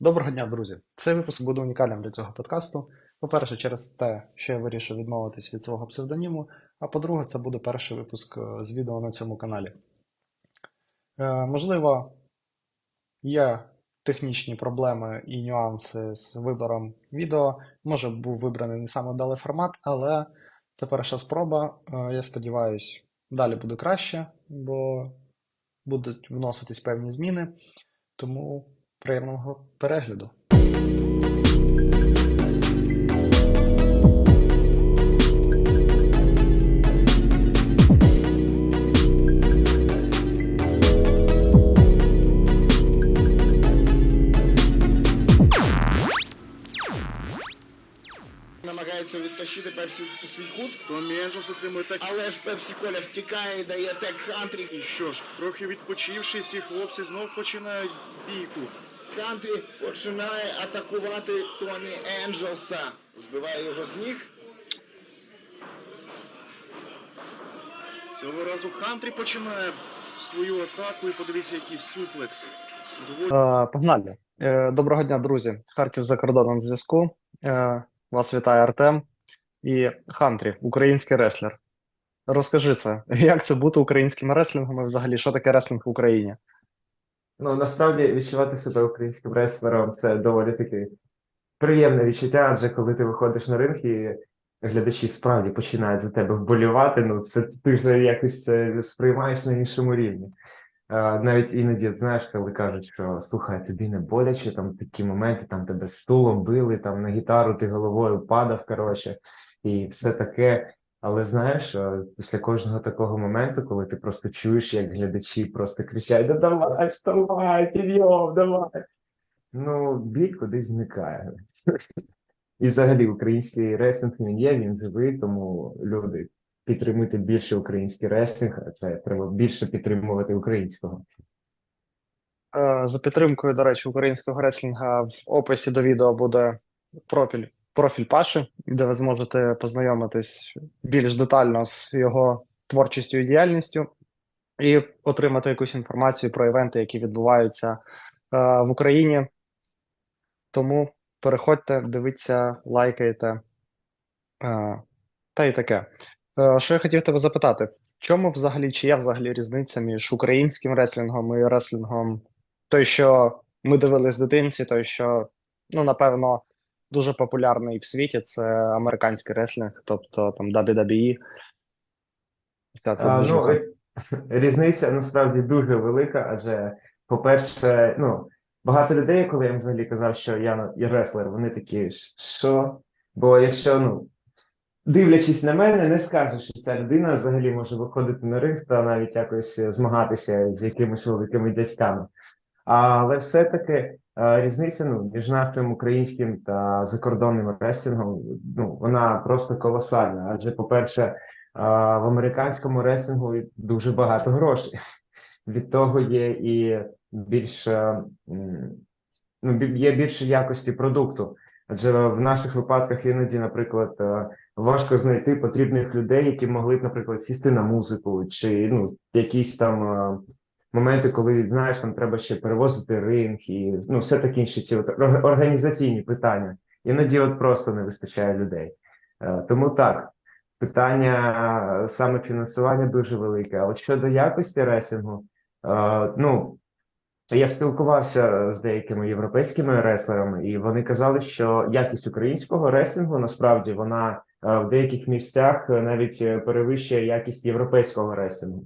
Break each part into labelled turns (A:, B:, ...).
A: Доброго дня, друзі! Цей випуск буде унікальним для цього подкасту. По-перше, через те, що я вирішив відмовитись від свого псевдоніму, а по-друге, це буде перший випуск е, з відео на цьому каналі. Е, можливо, є технічні проблеми і нюанси з вибором відео. Може, був вибраний не саме вдалий формат, але це перша спроба. Е, я сподіваюся, далі буде краще, бо будуть вноситись певні зміни. Тому приємного перегляду.
B: намагається відтащити Пепсі у свій кут,
C: Томі Енджелс отримує так.
B: але ж Пепсі Коля втікає і дає тек Хантрі.
C: І що ж, трохи відпочивши, ці хлопці знов починають бійку.
B: Хантрі починає атакувати Тоні Енджелса. Збиває його з ніг.
C: Цього разу Хантрі починає свою атаку і подивіться, який суплекс. Доволі
A: Е, погнали. Е, доброго дня, друзі. Харків за кордоном зв'язку. Е, вас вітає Артем і Хантрі, український реслер. Розкажи це, як це бути українським реслінгом і взагалі, що таке реслінг в Україні?
D: Ну, насправді відчувати себе українським реслером це доволі таке приємне відчуття, адже коли ти виходиш на ринг і глядачі справді починають за тебе вболівати, ну це ти вже якось це сприймаєш на іншому рівні. Навіть іноді, знаєш, коли кажуть, що слухай, тобі не боляче, там такі моменти, там тебе стулом били, там на гітару ти головою падав, коротше, і все таке. Але знаєш, е, після кожного такого моменту, коли ти просто чуєш, як глядачі просто кричать: Да давай, вставай, підйом, давай. Ну, біль кудись зникає. І взагалі український реслінг він є, він живий, тому люди підтримуйте більше український реслінг, адже треба більше підтримувати українського.
A: Е, За підтримкою, до речі, українського реслінга в описі до відео буде профіль, профіль Паші, де ви зможете познайомитись більш детально з його творчістю і діяльністю, і отримати якусь інформацію про івенти, які відбуваються е, в Україні. Тому переходьте, дивіться, лайкайте. е, Та й таке. Е, Що я хотів тебе запитати: в чому взагалі, чи є взагалі різниця між українським реслінгом і реслінгом той, що ми дивились в дитинстві, той, що, ну, напевно, дуже популярний в світі, це американський реслінг, тобто там WWE. Вся ця
D: А, ну, е, різниця насправді дуже велика, адже, по-перше, ну, багато людей, коли я їм взагалі казав, що я, я реслер, вони такі, що? Бо якщо, ну, дивлячись на мене, не скажеш, що ця людина взагалі може виходити на ринг та навіть якось змагатися з якимись великими дядьками. Але все-таки різниця ну, між нашим українським та закордонним реслінгом, ну, вона просто колосальна. Адже, по-перше, е, в американському реслінгу дуже багато грошей. Від того є і більш, е, ну, є більше якості продукту. Адже в наших випадках іноді, наприклад, е, важко знайти потрібних людей, які могли б, наприклад, сісти на музику, чи ну, якісь там е, моменти, коли знаєш, там треба ще перевозити ринг і ну, все таке інші ці от організаційні питання. Іноді от просто не вистачає людей. Е, Тому так, питання е, саме фінансування дуже велике. А от щодо якості реслінгу, е, ну. Я спілкувався з деякими європейськими реслерами, і вони казали, що якість українського реслінгу насправді вона в деяких місцях навіть перевищує якість європейського реслінгу.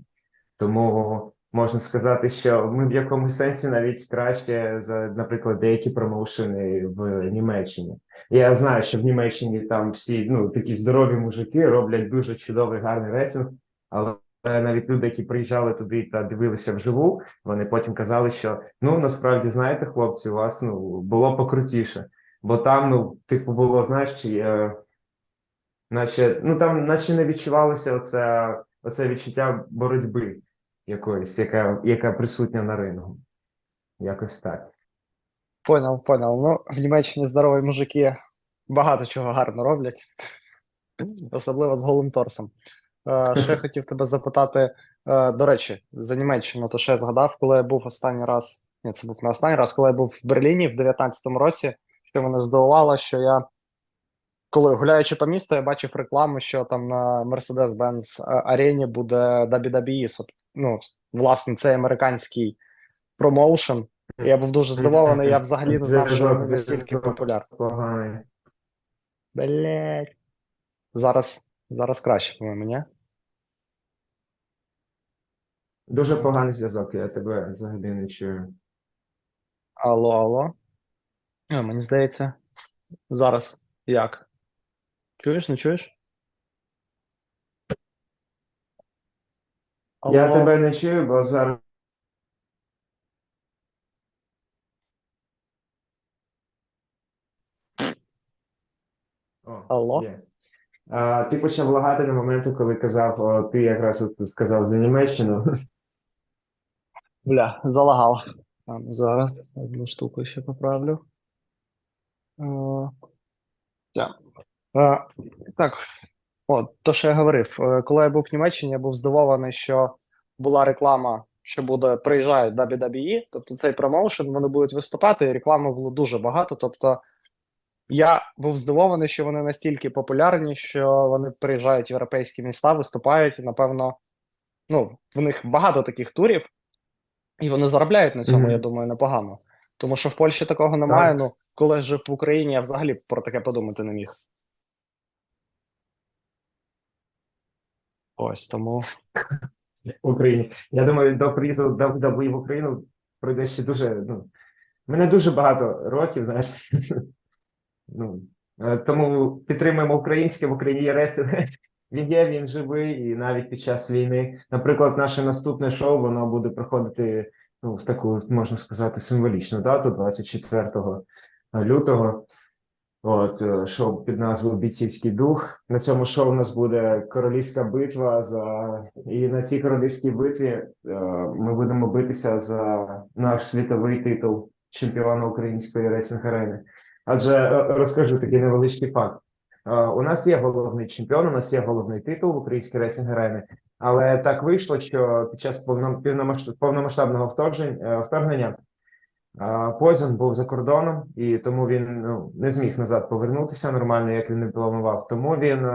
D: Тому можна сказати, що ми в якомусь сенсі навіть краще за, наприклад, деякі промоушени в Німеччині. Я знаю, що в Німеччині там всі ну такі здорові мужики роблять дуже чудовий гарний реслінг, але навіть люди, які приїжджали туди та дивилися вживу, вони потім казали, що ну насправді знаєте, хлопці, у вас ну було покрутіше, бо там, ну, типу, було, знаєш, чи, е, наче, ну там, наче не відчувалося оце, оце відчуття боротьби якоїсь, яка, яка присутня на рингу. Якось так.
A: Понял, понял. Ну, в Німеччині здорові мужики багато чого гарно роблять, особливо з голим торсом. Е, Ще хотів тебе запитати, е, до речі, за Німеччину, то ще згадав, коли я був останній раз Ні, це був не останній раз, коли я був в Берліні в 19-му році, що мене здивувало, що я, коли гуляючи по місту, я бачив рекламу, що там на Mercedes-Benz арені буде WWE. Соб- Ну, власне, цей американський промоушен. Я був дуже здивований, я взагалі не знав, що вони настільки популярні.
D: Поганий.
A: Блять. Зараз, зараз краще, по-моєму, ні?
D: Дуже поганий зв'язок, я тебе взагалі не чую.
A: Алло, алло. А, мені здається, зараз як? Чуєш, не чуєш?
D: Я
A: Алло?
D: тебе не чую, бо зараз. О,
A: Алло?
D: є. А, ти почав лагати на моменті, коли казав, о, ти якраз от сказав за Німеччину.
A: Бля, залагав. Там, зараз одну штуку ще поправлю. Е, я. Е, так, от, то, що я говорив, е, коли я був в Німеччині, я був здивований, що була реклама, що буде приїжджають WWE, тобто цей промоушен, вони будуть виступати, і реклами було дуже багато. Тобто я був здивований, що вони настільки популярні, що вони приїжджають в європейські міста, виступають, і, напевно, ну, в них багато таких турів. І вони заробляють на цьому,
D: Мгм.
A: я думаю, непогано. Тому що в Польщі такого немає.
D: Так.
A: Ну, коли я жив в Україні, я взагалі про таке подумати не міг. Ось тому.
D: в Україні. Я думаю, до приїзду до WWE в Україну пройде ще дуже. Ну, мене дуже багато років, знаєш. Ну, е, тому підтримуємо українське, в Україні є рестлинг. Він є, він живий, і навіть під час війни. Наприклад, наше наступне шоу воно буде проходити ну, в таку, можна сказати, символічну дату, 24 лютого. От е, шоу під назвою Бійцівський дух. На цьому шоу у нас буде королівська битва за і на цій королівській битві е, ми будемо битися за наш світовий титул чемпіона української рейсинг арени. Адже е, розкажу такий невеличкий факт. Е, У нас є головний чемпіон, у нас є головний титул в українській рейсинг арени, але так вийшло, що під час повном- повномасштаб- повномасштабного е, вторгнення Позін був за кордоном, і тому він ну, не зміг назад повернутися нормально, як він не планував. Тому він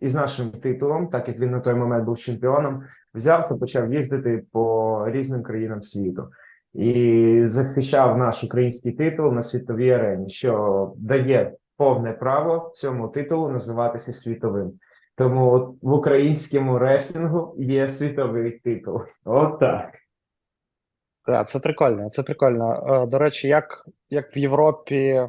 D: із нашим титулом, так як він на той момент був чемпіоном, взяв та почав їздити по різним країнам світу і захищав наш український титул на світовій арені, що дає повне право цьому титулу називатися світовим. Тому в українському реслінгу є світовий титул. От так.
A: Так, це прикольно, це прикольно. Е, До речі, як, як в Європі,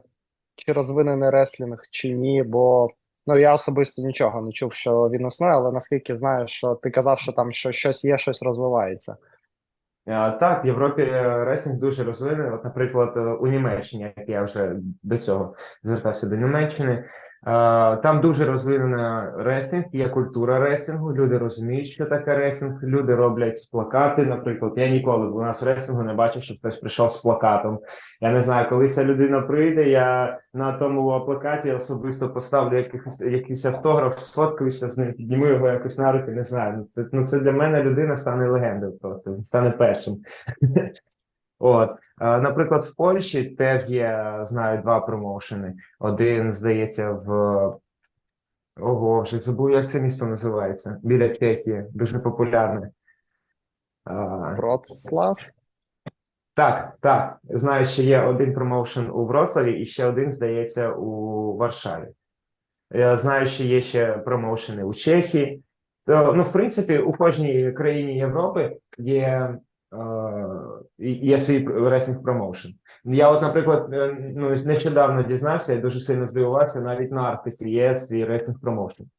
A: чи розвинений реслінг, чи ні, бо ну я особисто нічого не чув, що він існує, але наскільки знаю, що ти казав, що там що щось є, щось розвивається.
D: Е, Так, в Європі е, ресінг дуже розвинений. От, наприклад, е, у Німеччині, як я вже до цього звертався до Німеччини, е, там дуже розвинена ресінг, є культура ресінгу. Люди розуміють, що таке ресінг. Люди роблять плакати. Наприклад, я ніколи у нас ресінгу не бачив, щоб хтось прийшов з плакатом. Я не знаю, коли ця людина прийде, я на тому плакаті особисто поставлю якийсь, якийсь автограф, сфоткаюся з ним, підніму його якось на руки, не знаю. Ну це, ну, це для мене людина стане легендою просто, стане першим. От, наприклад, в Польщі теж є, знаю, два промоушени. Один, здається, в ого, вже забув, як це місто називається. Біля Чехії, дуже популярне.
A: Вроцлав?
D: так, так. Знаю, що є один промоушен у Вроцлаві і ще один, здається, у Варшаві. Я знаю, що є ще промоушени у Чехії. То, ну, в принципі, у кожній країні Європи є, е, є свій ресінг промоушен. Я, от, наприклад, е, ну, нещодавно дізнався і дуже сильно здивувався, навіть на Арктиці є свій ресінг промоушен.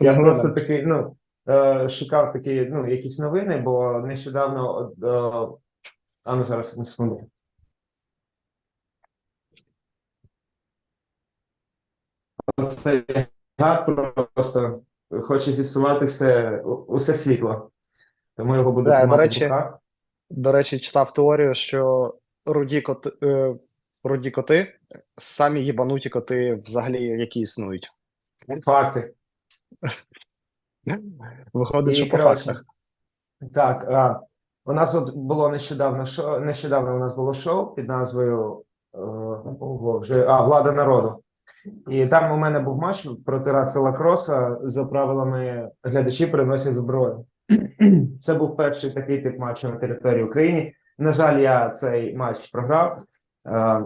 D: Я просто такий, ну, е, шукав такі, ну, якісь новини, бо нещодавно, е, а ну зараз на секунду. Це гад просто хоче зіпсувати все, усе світло. Тому його буду
A: Да, до речі,
D: руках.
A: До речі, читав теорію, що руді коти, е, руді коти самі їбануті коти взагалі, які існують.
D: Факти.
A: Виходить,
D: І,
A: що по
D: коротше,
A: фактах.
D: Так, а, У нас от було нещодавно шоу, нещодавно у нас було шоу під назвою е, ого, вже, а, Влада народу. І там у мене був матч проти Расела Кроса за правилами глядачі приносять зброю. Це був перший такий тип матчу на території України. На жаль, я цей матч програв. Е,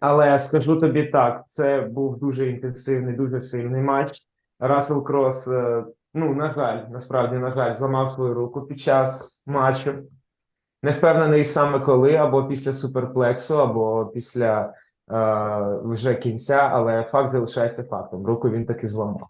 D: Але скажу тобі так, це був дуже інтенсивний, дуже сильний матч. Рассел Крос, ну, на жаль, насправді, на жаль, зламав свою руку під час матчу. Не впевнений саме коли, або після суперплексу, або після е, вже кінця, але факт залишається фактом. Руку він таки зламав.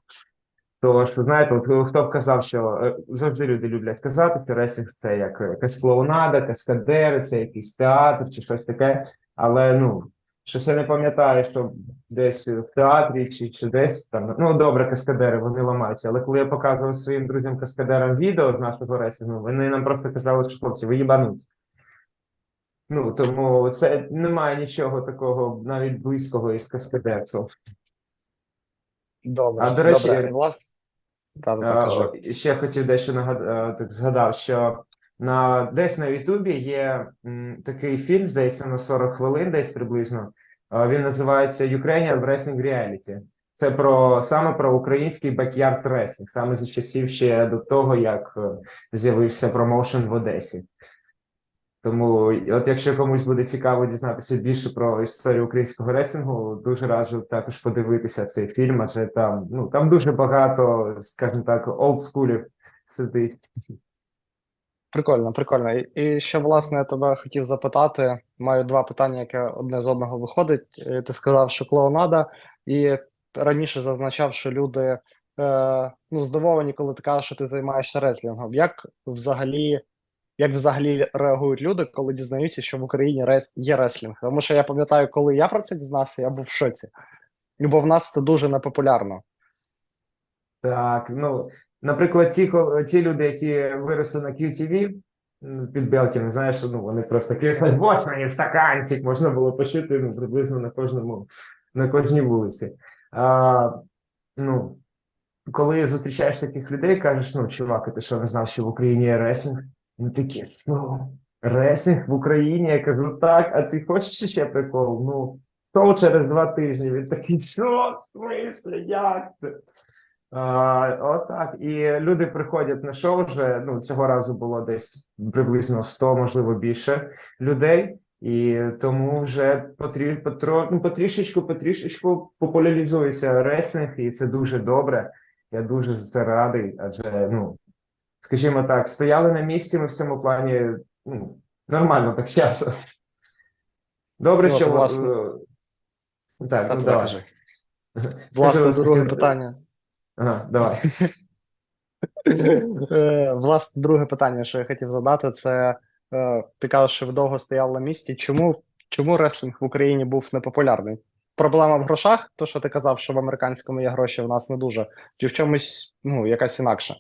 D: Тож, знаєте, от хто б казав, що е, завжди люди люблять казати, що ресінг це як якась клоунада, каскадери, це якийсь театр чи щось таке. Але ну, щось я не пам'ятаю, що десь в театрі чи, чи десь там. Ну добре, каскадери, вони ламаються. Але коли я показував своїм друзям каскадерам відео з нашого ресінгу, вони нам просто казали, що хлопці, ви їбануті. Ну тому це немає нічого такого навіть близького із каскадерців.
A: Добре.
D: А, до речі,
A: Добре.
D: Е,
A: кажи.
D: о, і Ще хотів дещо нагад... е, так згадав, що на десь на Ютубі є м, такий фільм, здається, на 40 хвилин, десь приблизно. Е, Він називається Ukrainian Wrestling Reality. Це про саме про український бекярд рестлінг, саме за часів ще до того, як е, з'явився промоушен в Одесі. Тому, от якщо комусь буде цікаво дізнатися більше про історію українського реслінгу, дуже раджу також подивитися цей фільм, адже там, ну, там дуже багато, скажімо так, олдскулів сидить.
A: Прикольно, прикольно. І, і ще, власне, я тебе хотів запитати. Маю два питання, яке одне з одного виходить. Е, Ти сказав, що клоунада, і раніше зазначав, що люди е, ну, здивовані, коли ти кажеш, що ти займаєшся реслінгом. Як взагалі, як взагалі реагують люди, коли дізнаються, що в Україні є реслінг? Тому що я пам'ятаю, коли я про це дізнався, я був в шоці. Бо в нас це дуже непопулярно.
D: Так, ну, наприклад, ті, ті люди, які виросли на QTV під Белкіном, знаєш, ну, вони просто киснуть бочмані в стаканчик, можна було почути ну, приблизно на кожному, на кожній вулиці. А, ну, коли зустрічаєш таких людей, кажеш, ну, чувак, ти що не знав, що в Україні є реслінг? Вони такі, ну, реслінг в Україні? Я кажу, так, а ти хочеш ще прикол? Ну, то через два тижні. Він такий, що, в смислі, як це? Отак. І люди приходять на шоу вже, ну, цього разу було десь приблизно 100, можливо, більше людей. І тому вже потрі, потро, ну, потрішечку, потрішечку популяризується реслінг, і це дуже добре. Я дуже за це радий, адже, ну, скажімо так, стояли на місці ми в цьому плані ну, нормально так часом. Добре,
A: Ну,
D: що
A: власне.
D: е, так,
A: Та
D: ну давай.
A: Власне, друге питання.
D: Ага, давай.
A: Е, Власне, друге питання, що я хотів задати, це е, ти кажеш, що ви довго стояв на місці. Чому, чому реслінг в Україні був непопулярний? Проблема в грошах, то що ти казав, що в американському є гроші, в нас не дуже, чи в чомусь ну, якась інакша?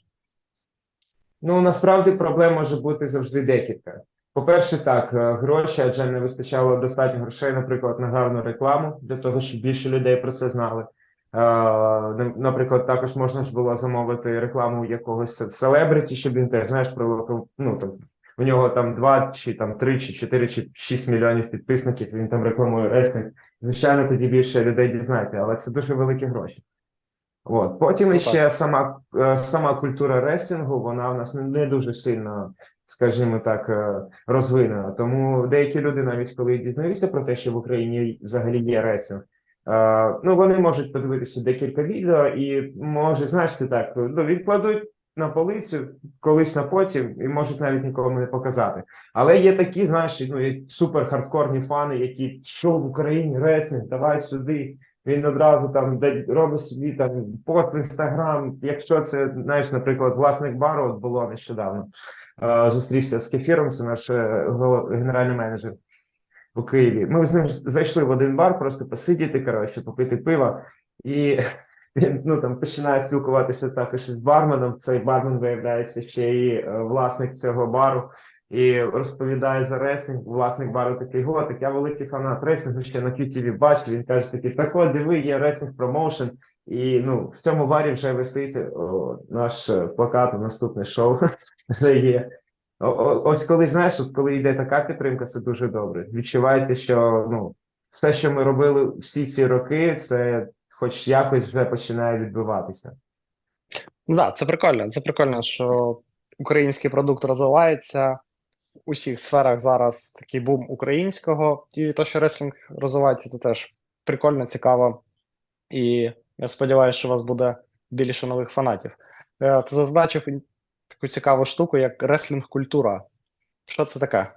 D: Ну, насправді проблем може бути завжди декілька. По-перше, так, е, гроші, адже не вистачало достатньо грошей, наприклад, на гарну рекламу, для того, щоб більше людей про це знали. Е, Наприклад, також можна ж було замовити рекламу якогось селебриті, щоб він теж, знаєш, про ну, там, у нього там 2, чи там 3, чи 4, чи 6 мільйонів підписників, він там рекламує рейтинг. Звичайно, тоді більше людей дізнається, але це дуже великі гроші. От. Потім ще сама, е, сама культура ресінгу, вона в нас не- дуже сильно, скажімо так, е, розвинена. Тому деякі люди, навіть коли дізнаються про те, що в Україні взагалі є ресінг, е, ну вони можуть подивитися декілька відео і можуть, знаєш, так, ну, відкладуть на полицю колись на потім і можуть навіть нікому не показати. Але є такі, знаєш, ну, супер хардкорні фани, які що в Україні ресінг, давай сюди. Він одразу там робить собі там пост в інстаграм. Якщо це знаєш, наприклад, власник бару от було нещодавно. Е, зустрівся з Кефіром, це наш е, генеральний менеджер у Києві. Ми з ним зайшли в один бар, просто посидіти, коротше, попити пива, і він ну там починає спілкуватися також із барменом. Цей бармен виявляється ще і е, власник цього бару. І розповідає за ресінг, власник бару такий, о, так я великий фанат ресінгу, ще на QTV бачив. Він каже такий, так от, диви, є ресінг промоушен. І ну, в цьому барі вже висить о, наш е, плакат на наступне шоу. Вже є. Ось коли знаєш, от коли йде така підтримка, це дуже добре. Відчувається, що ну, все, що ми робили всі ці роки, це хоч якось вже починає відбиватися.
A: Ну да, це прикольно. Це прикольно, що український продукт розвивається. Усіх сферах зараз такий бум українського, і те, що реслінг розвивається, це теж прикольно, цікаво. І я сподіваюся, що у вас буде більше нових фанатів. Е, Ти зазначив таку цікаву штуку, як реслінг-культура. Що це таке?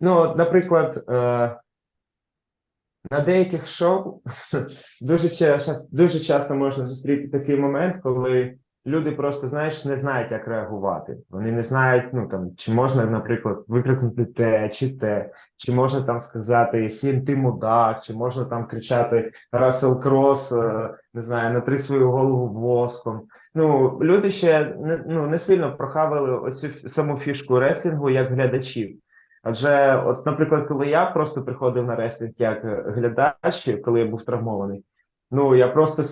D: Ну, наприклад, е, на деяких шоу дуже, ча- дуже часто можна зустріти такий момент, коли люди просто, знаєш, не знають, як реагувати. Вони не знають, ну там, чи можна, наприклад, викрикнути те, чи те, чи можна там сказати сім ти мудак, чи можна там кричати Рассел Крос, не знаю, натри свою голову воском. Ну, люди ще не, ну, не сильно прохавали оцю саму фішку реслінгу як глядачів. Адже, от, наприклад, коли я просто приходив на реслінг як е, глядач, коли я був травмований, ну я просто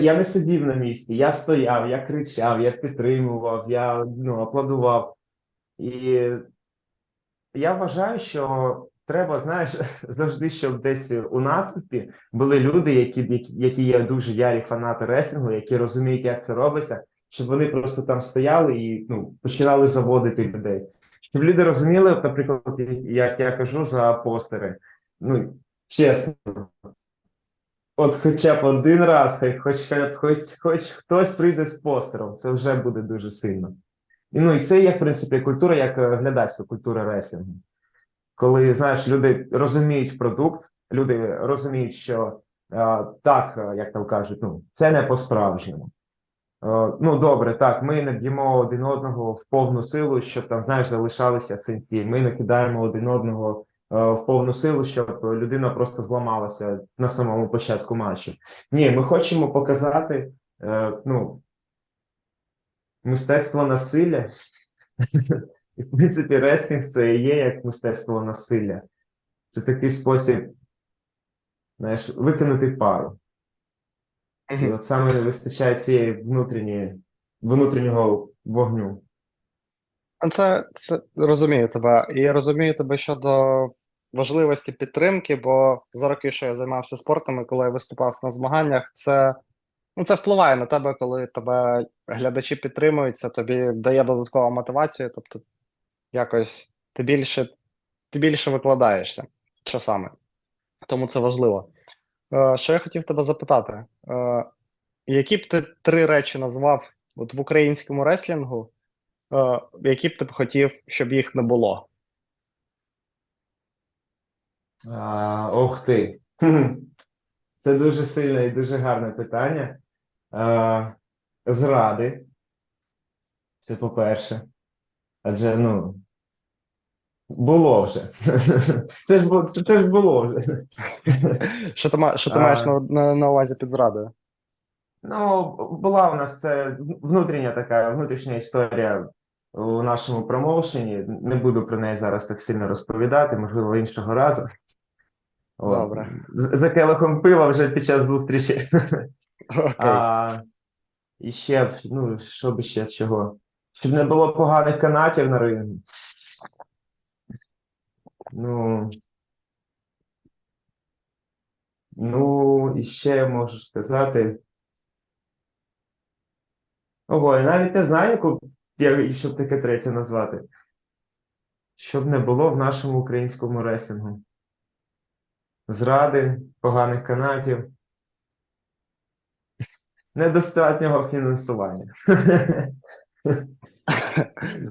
D: я не сидів на місці, я стояв, я кричав, я підтримував, я ну, аплодував. І я вважаю, що треба, знаєш, завжди, щоб десь у натовпі були люди, які, які є дуже ярі фанати реслінгу, які розуміють, як це робиться, щоб вони просто там стояли і ну, починали заводити людей. Щоб люди розуміли, наприклад, як я кажу за постери. Ну, чесно. От хоча б один раз, хай хоч, хоч, хоч хтось прийде з постером, це вже буде дуже сильно. І, ну, і це є, в принципі, культура, як е, глядацька культура реслінгу. Коли, знаєш, люди розуміють продукт, люди розуміють, що е, так, е, як там кажуть, ну, це не по-справжньому. Е, ну, добре, так, ми не б'ємо один одного в повну силу, щоб там, знаєш, залишалися синці. Ми не кидаємо один одного в повну силу, щоб людина просто зламалася на самому початку матчу. Ні, ми хочемо показати, е, ну, мистецтво насилля. І, в принципі, реслінг це і є як мистецтво насилля. Це такий спосіб, знаєш, викинути пару. І от саме не вистачає цієї внутрішньої, внутрішнього вогню.
A: А Це, це розумію тебе. І я розумію тебе щодо важливості підтримки, бо за роки, що я займався спортом, і коли я виступав на змаганнях, це, ну, це впливає на тебе, коли тебе глядачі підтримують, це тобі дає додаткову мотивацію, тобто якось ти більше, ти більше викладаєшся часами. Тому це важливо. Е, що я хотів тебе запитати? Е, які б ти три речі назвав от в українському реслінгу? Е, які б ти б хотів, щоб їх не було?
D: А, ох ти. Це дуже сильне і дуже гарне питання. А, зради. Це по-перше. Адже, ну, було вже. Це ж, це, це ж було вже.
A: Що ти, що ти
D: А.
A: маєш на, на, на увазі під зрадою?
D: Ну, була у нас це внутрішня така внутрішня історія у нашому промоушені. Не буду про неї зараз так сильно розповідати, можливо, іншого разу. От.
A: Добре.
D: За келихом пива вже під час зустрічі.
A: Окей.
D: А, і ще, ну, що би ще чого? Щоб не було поганих канатів на рингу. Ну. Ну, і ще я можу сказати. Ого, я навіть не знаю, як- щоб таке третє назвати. Щоб не було в нашому українському реслінгу. Зради, поганих канатів. Недостатнього фінансування.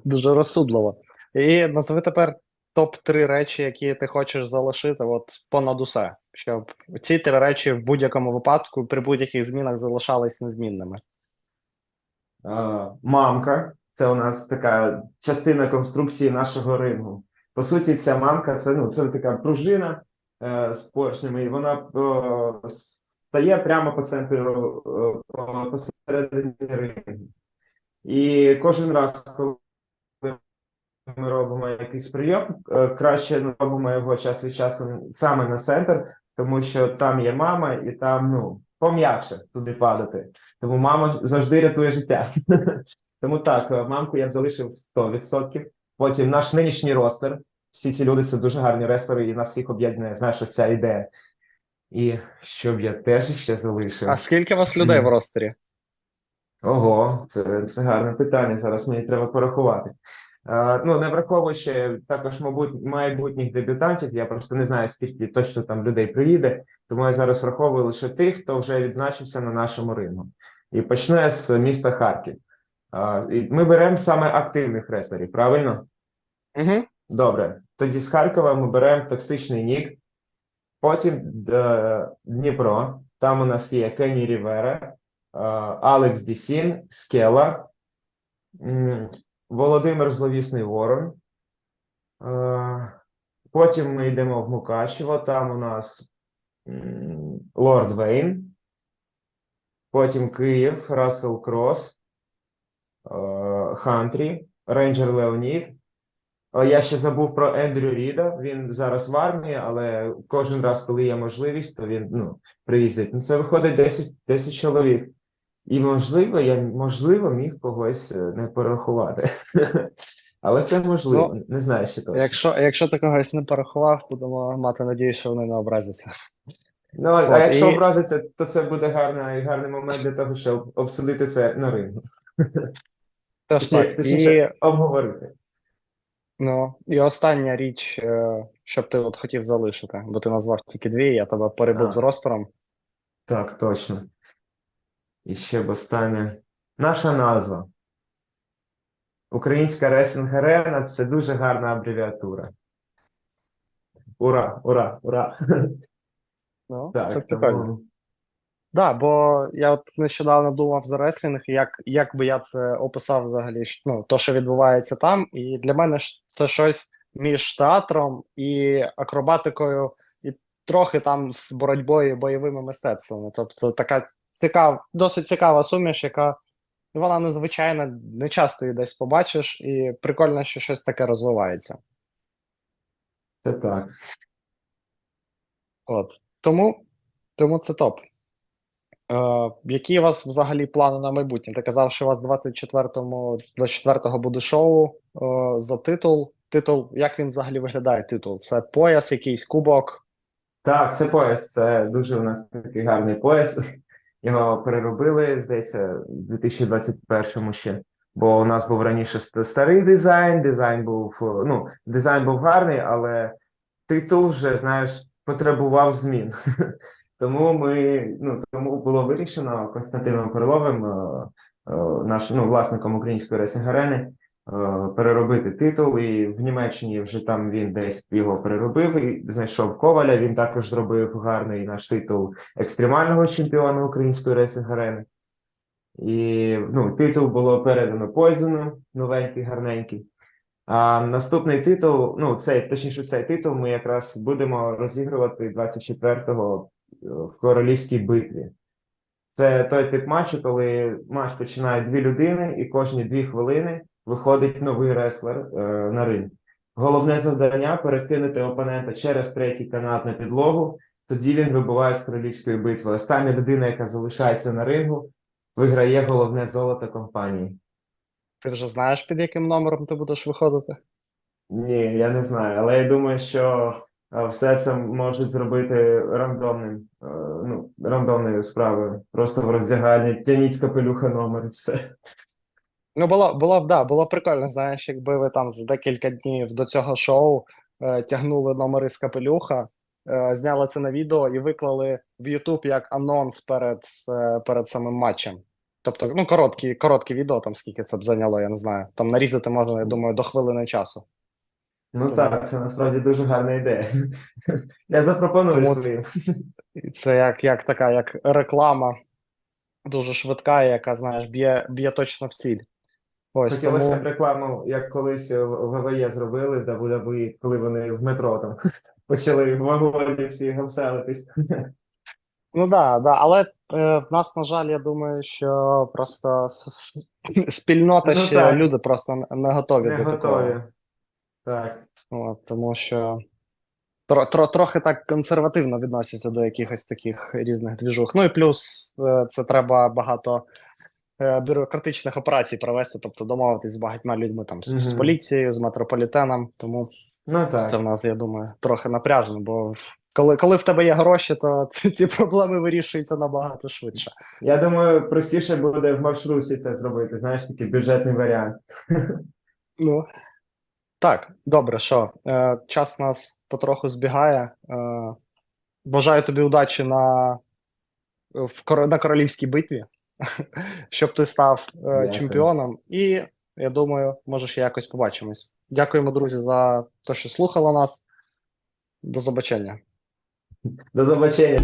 A: Дуже розсудливо. І назви тепер топ-3 речі, які ти хочеш залишити от понад усе, щоб ці три речі в будь-якому випадку при будь-яких змінах залишались незмінними.
D: А, Мамка це у нас така частина конструкції нашого рингу. По суті, ця мамка це, ну, це така пружина е, з поршнями, і вона е, стає прямо по центру е, посередині рингу. І кожен раз, коли ми робимо якийсь прийом, е, краще робимо його час від часу саме на центр, тому що там є мама, і там ну пом'якше туди падати. Тому мама завжди рятує життя. Тому так, е, мамку я б залишив 100%. Потім наш нинішній ростер. Всі ці люди це дуже гарні рестлери, і нас всіх об'єднує, знаєш, ця ідея. І щоб я теж ще залишив.
A: А скільки у вас людей в ростері?
D: Ого, це, це гарне питання. Зараз мені треба порахувати. Е, ну, не враховуючи також, мабуть, майбутніх дебютантів, я просто не знаю, скільки точно там людей приїде, тому я зараз враховую лише тих, хто вже відзначився на нашому рингу. І почну я з міста Харків. Ми беремо саме активних реслерів, правильно?
A: Угу.
D: Добре. Тоді з Харкова ми беремо токсичний нік. Потім Дніпро. Там у нас є Кенні Рівера, Алекс Дісін, Скела, Володимир Зловісний Ворон. Потім ми йдемо в Мукачево. Там у нас Лорд Вейн. Потім Київ, Рассел Крос, е, Хантрі, Рейнджер Леонід. Я ще забув про Ендрю Ріда. Він зараз в армії, але кожен раз, коли є можливість, то він ну, приїздить. Ну, це виходить 10, 10 чоловік. І можливо, я можливо міг когось е, не порахувати. Але це можливо, не знаю ще точно.
A: Якщо, якщо ти когось не порахував, будемо мати надію, що вони не образяться.
D: Ну, а якщо
A: і-
D: образиться, то це буде гарний, гарний момент для того, щоб обсудити це на рингу.
A: Теж
D: Точніше-
A: так.
D: точніше,
A: І,
D: обговорити.
A: ну, і остання річ, е, що б ти от хотів залишити, бо ти назвав тільки дві, я тебе перебув
D: А.
A: з ростером.
D: Так, точно. І ще б останнє. Наша назва. Українська рестлінг арена це дуже гарна абревіатура. Ура, ура, ура.
A: Ну,
D: Так,
A: це
D: тому-
A: прикольно. Да, бо я от нещодавно думав за реслінг, як, як би я це описав взагалі, ну, то, що відбувається там, і для мене ж це щось між театром і акробатикою, і трохи там з боротьбою і бойовими мистецтвами. Тобто така цікава, досить цікава суміш, яка вона незвичайна, не часто її десь побачиш, і прикольно, що щось таке розвивається.
D: Це так.
A: От. Тому, тому це топ. Е, які у вас взагалі плани на майбутнє? Ти казав, що у вас 24-му, 24-го буде шоу е, за титул. Титул, як він взагалі виглядає? Титул? Це пояс, якийсь кубок.
D: Так, це пояс. Це дуже у нас такий гарний пояс. Його переробили, здається, в 2021 ще. Бо у нас був раніше старий дизайн, дизайн був, ну, дизайн був гарний, але титул вже, знаєш, потребував змін. Тому ми, ну, тому було вирішено Константином Криловим, е, е, нашим ну, власником української ресінг арени, е, переробити титул. І в Німеччині вже там він десь його переробив і знайшов Коваля. Він також зробив гарний наш титул екстремального чемпіона української ресінг арени. І ну, титул було передано Пойзену, новенький, гарненький. А наступний титул, ну, цей, точніше, цей титул ми якраз будемо розігрувати 24-го е, в королівській битві. Це той тип матчу, коли матч починає дві людини, і кожні дві хвилини виходить новий реслер е, на ринг. Головне завдання перекинути опонента через третій канат на підлогу. Тоді він вибуває з королівської битви. Остання людина, яка залишається на рингу, виграє головне золото компанії.
A: Ти вже знаєш, під яким номером ти будеш виходити?
D: Ні, я не знаю, але я думаю, що е, все це можуть зробити рандомним, е, ну, рандомною справою. Просто в роздягальні тяніть з капелюха номер і все.
A: Ну, було, було б, да, було прикольно, знаєш, якби ви там за декілька днів до цього шоу е, тягнули номери з капелюха, е, зняли це на відео і виклали в YouTube як анонс перед, е, перед самим матчем. Тобто, ну, короткі, короткі відео, там скільки це б зайняло, я не знаю. Там нарізати можна, я думаю, до хвилини часу.
D: Ну так, це насправді дуже гарна ідея. Я запропоную
A: Тому-
D: своїм.
A: І це як, як така, як реклама дуже швидка, яка, знаєш, б'є, б'є точно в ціль. Ось
D: Хотілося
A: тому.
D: б рекламу, як колись в ВВЕ зробили, в WWE, коли вони в метро там почали в вагоні всі гамселитись.
A: Ну да, да, але е, в нас, на жаль, я думаю, що просто спільнота
D: Ну
A: ще
D: так.
A: люди просто не- не готові
D: Не
A: до такого.
D: готові. Так.
A: От, тому що тро, тро, трохи так консервативно відносяться до якихось таких різних двіжух. Ну і плюс е, це треба багато е, бюрократичних операцій провести, тобто домовитись з багатьма людьми там з- з поліцією, з метрополітеном. Тому
D: Ну так.
A: це в нас, я думаю, трохи напряжено, бо коли, коли в тебе є гроші, то ці, ці проблеми вирішуються набагато швидше.
D: Я думаю, простіше буде в маршрутці це зробити, знаєш, такий бюджетний варіант.
A: Ну так, добре, що е, час нас потроху збігає. Е, бажаю тобі удачі на, в, на королівській битві, щоб ти став е, чемпіоном. І я думаю, може ще якось побачимось. Дякуємо, друзі, за те, що слухали нас. До побачення.
D: До побачення.